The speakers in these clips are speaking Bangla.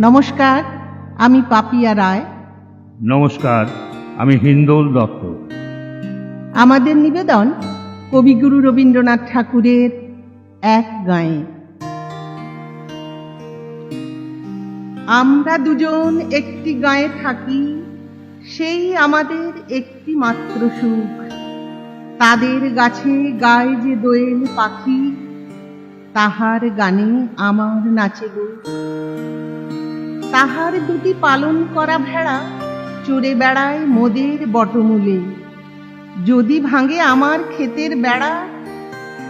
নমস্কার আমি পাপিয়া রায়। নমস্কার আমি হিন্দোল দত্ত। আমাদের নিবেদন কবিগুরু রবীন্দ্রনাথ ঠাকুরের এক গায়ে। আমরা দুজন একটি গায়ে থাকি সেই আমাদের একটি মাত্র সুখ। তাদের গাছে গায়ে যে দোয়েল পাখি তাহার গানে আমার নাচে গো। তাহার দুটি পালন করা ভেড়া চড়ে বেড়ায় মোদের বটমূলে। যদি ভাঙে আমার ক্ষেতের বেড়া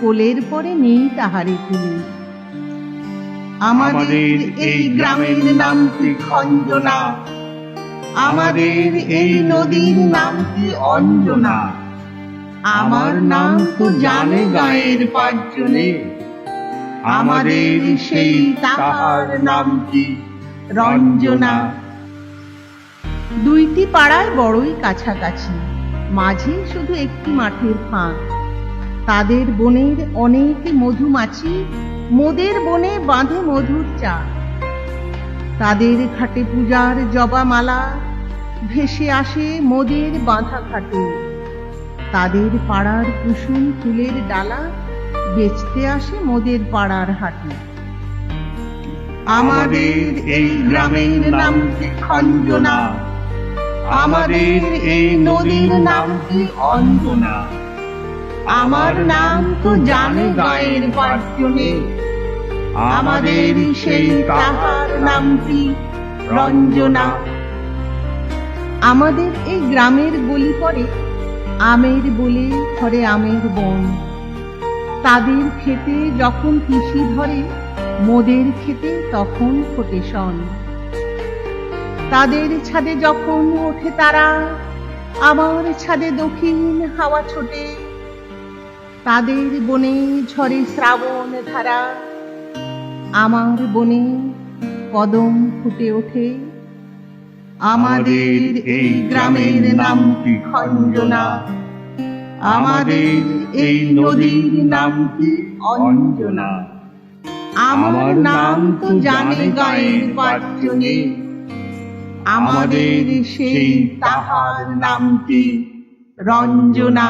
কোলের পরে নেই তাহারে তুলে আমাদের এই গ্রামের নামটি খঞ্জনা। আমাদের এই নদীর নামটি অঞ্জনা। আমার নাম তো জানে গায়ের পাঁচজনে। আমাদের সেই তাহার নামটি রঞ্জনা। দুইটি পাড়ায় বড়ই কাছাকাছি, মাঝে শুধু একটি মাঠের ফাঁক। তাদের বনের অনেক মধুমাছি মোদের বনে বাঁধে মধুর চা। তাদের ঘাটে পূজার জবামালা ভেসে আসে মোদের বাঁধা ঘাটে। তাদের পাড়ার কুসুম ফুলের ডালা, বেচতে আসে মোদের পাড়ার হাটে। আমাদের এই গ্রামের নামটি খঞ্জনা? আমাদের এই নদীর নামটি অঞ্জনা? আমার নাম তো জানে গায়ের পাঁচজনে। আমাদের সেই তাহার নামটি রঞ্জনা? আমাদের এই গ্রামের গলি পরে আমের বলে ধরে আমের বন। তাদের খেতে যখন কৃষি ধরে মোদের খেতে তখন ফোটে শন। তাদের ছাদে যখন ওঠে তারা আমার ছাদে দক্ষিণ হাওয়া ছোটে। তাদের বনে ঝরে শ্রাবণ ধারা আমার বনে কদম ফুটে ওঠে। আমাদের এই গ্রামের নামটি খঞ্জনা? আমাদের এই নদীর নামটি অঞ্জনা? আমার নাম তো জানে গায়ের পাঁচজনে আমাদের সেই তাহার নামটি রঞ্জনা।